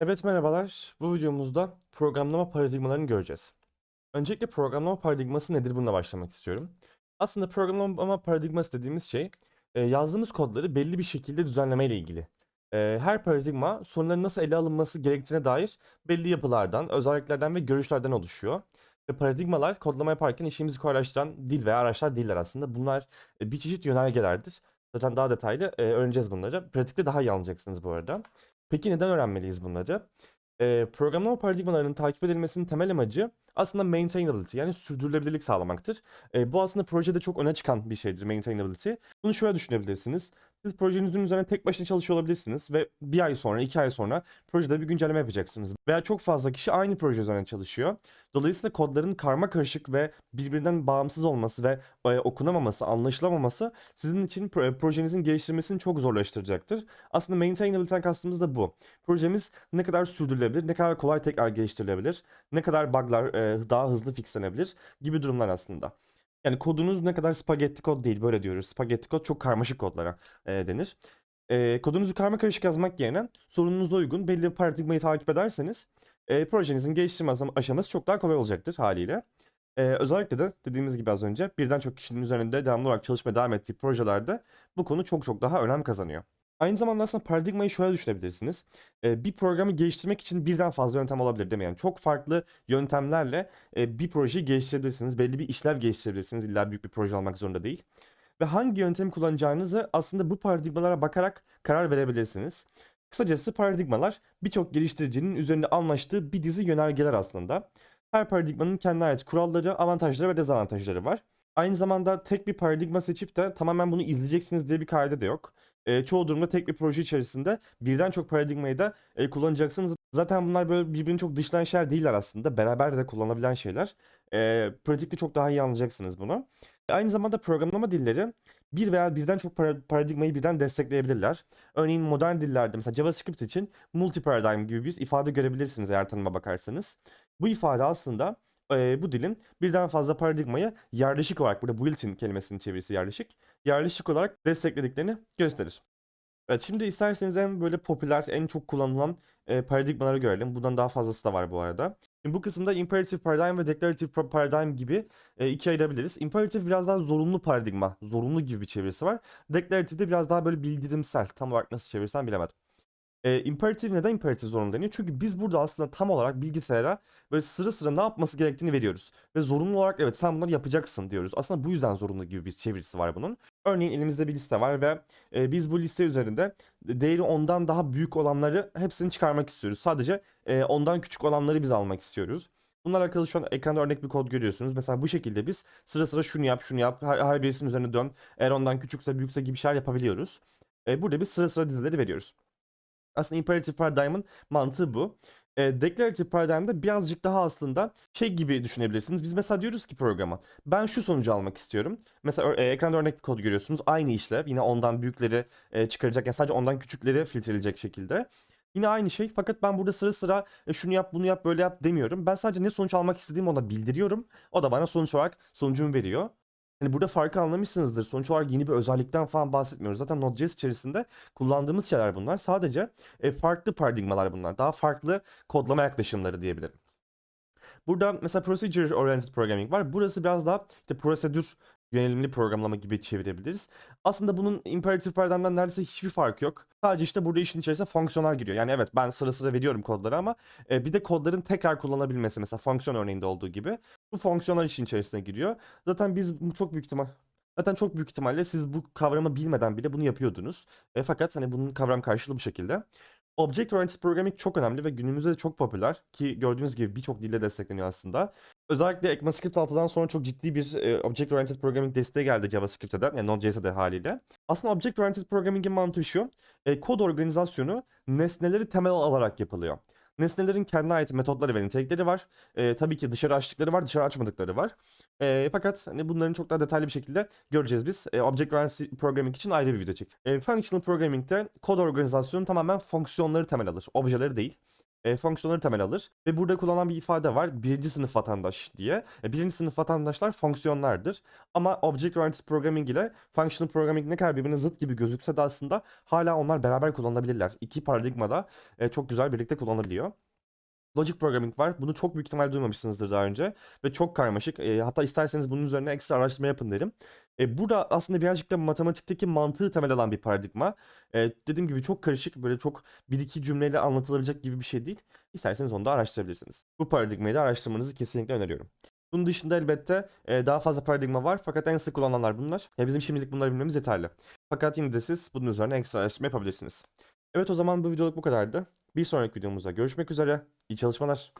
Evet merhabalar. Bu videomuzda programlama paradigmalarını göreceğiz. Öncelikle programlama paradigması nedir bununla başlamak istiyorum. Aslında programlama paradigması dediğimiz şey e, yazdığımız kodları belli bir şekilde düzenleme ile ilgili. E, Her paradigma sorunların nasıl ele alınması gerektiğine dair belli yapılardan, özelliklerden ve görüşlerden oluşuyor. Ve paradigmalar kodlama yaparken işimizi kolaylaştıran dil veya araçlar değiller aslında. Bunlar e, bir çeşit yönergelerdir. Zaten daha detaylı öğreneceğiz bunları. Pratikte daha iyi anlayacaksınız bu arada. Peki neden öğrenmeliyiz bunları? Ee, programlama paradigmalarının takip edilmesinin temel amacı aslında maintainability yani sürdürülebilirlik sağlamaktır. Ee, bu aslında projede çok öne çıkan bir şeydir maintainability. Bunu şöyle düşünebilirsiniz. Siz projenizin üzerine tek başına çalışıyor olabilirsiniz ve bir ay sonra, iki ay sonra projede bir güncelleme yapacaksınız. Veya çok fazla kişi aynı proje üzerine çalışıyor. Dolayısıyla kodların karma karışık ve birbirinden bağımsız olması ve e, okunamaması, anlaşılamaması sizin için pro- projenizin geliştirmesini çok zorlaştıracaktır. Aslında maintainability'den kastımız da bu. Projemiz ne kadar sürdürülebilir, ne kadar kolay tekrar geliştirilebilir, ne kadar bug'lar e, daha hızlı fixlenebilir gibi durumlar aslında. Yani kodunuz ne kadar spagetti kod değil böyle diyoruz. Spagetti kod çok karmaşık kodlara e, denir. E, kodunuzu karma karışık yazmak yerine sorununuza uygun belli bir paradigmayı takip ederseniz e, projenizin geliştirme aşam- aşaması çok daha kolay olacaktır haliyle. E, özellikle de dediğimiz gibi az önce birden çok kişinin üzerinde devamlı olarak çalışmaya devam ettiği projelerde bu konu çok çok daha önem kazanıyor. Aynı zamanda aslında paradigmayı şöyle düşünebilirsiniz. E, bir programı geliştirmek için birden fazla yöntem olabilir değil mi? Yani çok farklı yöntemlerle e, bir projeyi geliştirebilirsiniz. Belli bir işlev geliştirebilirsiniz. İlla büyük bir proje olmak zorunda değil. Ve hangi yöntemi kullanacağınızı aslında bu paradigmalara bakarak karar verebilirsiniz. Kısacası paradigmalar birçok geliştiricinin üzerinde anlaştığı bir dizi yönergeler aslında. Her paradigmanın kendine ait kuralları, avantajları ve dezavantajları var. Aynı zamanda tek bir paradigma seçip de tamamen bunu izleyeceksiniz diye bir kaide de yok. E, çoğu durumda tek bir proje içerisinde birden çok paradigmayı da e, kullanacaksınız. Zaten bunlar böyle birbirini çok dışlayan şeyler değiller aslında. Beraber de kullanılabilen şeyler. E, pratikte çok daha iyi anlayacaksınız bunu. Aynı zamanda programlama dilleri bir veya birden çok para- paradigmayı birden destekleyebilirler. Örneğin modern dillerde mesela JavaScript için multi-paradigm gibi bir ifade görebilirsiniz eğer tanıma bakarsanız. Bu ifade aslında e, bu dilin birden fazla paradigmayı yerleşik olarak, burada built-in kelimesinin çevirisi yerleşik, yerleşik olarak desteklediklerini gösterir. Evet, şimdi isterseniz en böyle popüler, en çok kullanılan e, paradigmaları görelim. Bundan daha fazlası da var bu arada. Şimdi bu kısımda imperative paradigm ve declarative pa- paradigm gibi e, ikiye ayırabiliriz. Imperative biraz daha zorunlu paradigma, zorunlu gibi bir çevirisi var. Declarative de biraz daha böyle bildirimsel. Tam olarak nasıl çevirsem bilemedim. E, imperative neden imperative zorunlu deniyor? Çünkü biz burada aslında tam olarak bilgisayara böyle sıra sıra ne yapması gerektiğini veriyoruz. Ve zorunlu olarak evet sen bunları yapacaksın diyoruz. Aslında bu yüzden zorunlu gibi bir çevirisi var bunun. Örneğin elimizde bir liste var ve e, biz bu liste üzerinde değeri ondan daha büyük olanları hepsini çıkarmak istiyoruz. Sadece e, ondan küçük olanları biz almak istiyoruz. Bununla alakalı şu an ekranda örnek bir kod görüyorsunuz. Mesela bu şekilde biz sıra sıra şunu yap, şunu yap, her, her birisinin üzerine dön. Eğer ondan küçükse, büyükse gibi şeyler yapabiliyoruz. E, burada biz sıra sıra dizileri veriyoruz. Aslında imperative paradigm'ın mantığı bu. E, declarative paradigm'da birazcık daha aslında şey gibi düşünebilirsiniz. Biz mesela diyoruz ki programa ben şu sonucu almak istiyorum. Mesela e, ekranda örnek bir kod görüyorsunuz. Aynı işlev. Yine ondan büyükleri e, çıkaracak. Yani sadece ondan küçükleri filtreleyecek şekilde. Yine aynı şey fakat ben burada sıra sıra e, şunu yap bunu yap böyle yap demiyorum. Ben sadece ne sonuç almak istediğimi ona bildiriyorum. O da bana sonuç olarak sonucumu veriyor. Hani burada farkı anlamışsınızdır. Sonuç olarak yeni bir özellikten falan bahsetmiyoruz. Zaten Node.js içerisinde kullandığımız şeyler bunlar. Sadece e, farklı paradigmalar bunlar. Daha farklı kodlama yaklaşımları diyebilirim. Burada mesela procedure oriented programming var. Burası biraz daha işte prosedür yönelimli programlama gibi çevirebiliriz. Aslında bunun imperative paradigmden neredeyse hiçbir farkı yok. Sadece işte burada işin içerisine fonksiyonlar giriyor. Yani evet ben sıra sıra veriyorum kodları ama e, bir de kodların tekrar kullanabilmesi mesela fonksiyon örneğinde olduğu gibi bu fonksiyonlar işin içerisine giriyor. Zaten biz çok büyük ihtimal Zaten çok büyük ihtimalle siz bu kavramı bilmeden bile bunu yapıyordunuz. E, fakat hani bunun kavram karşılığı bu şekilde. Object Oriented Programming çok önemli ve günümüzde de çok popüler ki gördüğünüz gibi birçok dilde destekleniyor aslında. Özellikle ECMAScript 6'dan sonra çok ciddi bir e, Object Oriented Programming desteği geldi JavaScript'e de yani Node.js'e de haliyle. Aslında Object Oriented Programming'in mantığı şu, e, kod organizasyonu nesneleri temel alarak yapılıyor. Nesnelerin kendine ait metotları ve nitelikleri var. E, tabii ki dışarı açtıkları var, dışarı açmadıkları var. E, fakat hani bunların çok daha detaylı bir şekilde göreceğiz biz. E, Object Oriented Programming için ayrı bir video çek. E, Functional Programming'de kod organizasyonu tamamen fonksiyonları temel alır, objeleri değil. E, fonksiyonları temel alır. Ve burada kullanılan bir ifade var. Birinci sınıf vatandaş diye. E, birinci sınıf vatandaşlar fonksiyonlardır. Ama Object Oriented Programming ile Functional Programming ne kadar birbirine zıt gibi gözükse de aslında hala onlar beraber kullanılabilirler. İki paradigmada e, çok güzel birlikte kullanılabiliyor. Logic Programming var. Bunu çok büyük ihtimal duymamışsınızdır daha önce. Ve çok karmaşık. E, hatta isterseniz bunun üzerine ekstra araştırma yapın derim. E, burada aslında birazcık da matematikteki mantığı temel alan bir paradigma. E, dediğim gibi çok karışık, böyle çok bir iki cümleyle anlatılabilecek gibi bir şey değil. İsterseniz onu da araştırabilirsiniz. Bu paradigmayı da araştırmanızı kesinlikle öneriyorum. Bunun dışında elbette e, daha fazla paradigma var fakat en sık kullanılanlar bunlar. E, bizim şimdilik bunları bilmemiz yeterli. Fakat yine de siz bunun üzerine ekstra araştırma yapabilirsiniz. Evet o zaman bu videoluk bu kadardı. Bir sonraki videomuzda görüşmek üzere. İyi çalışmalar.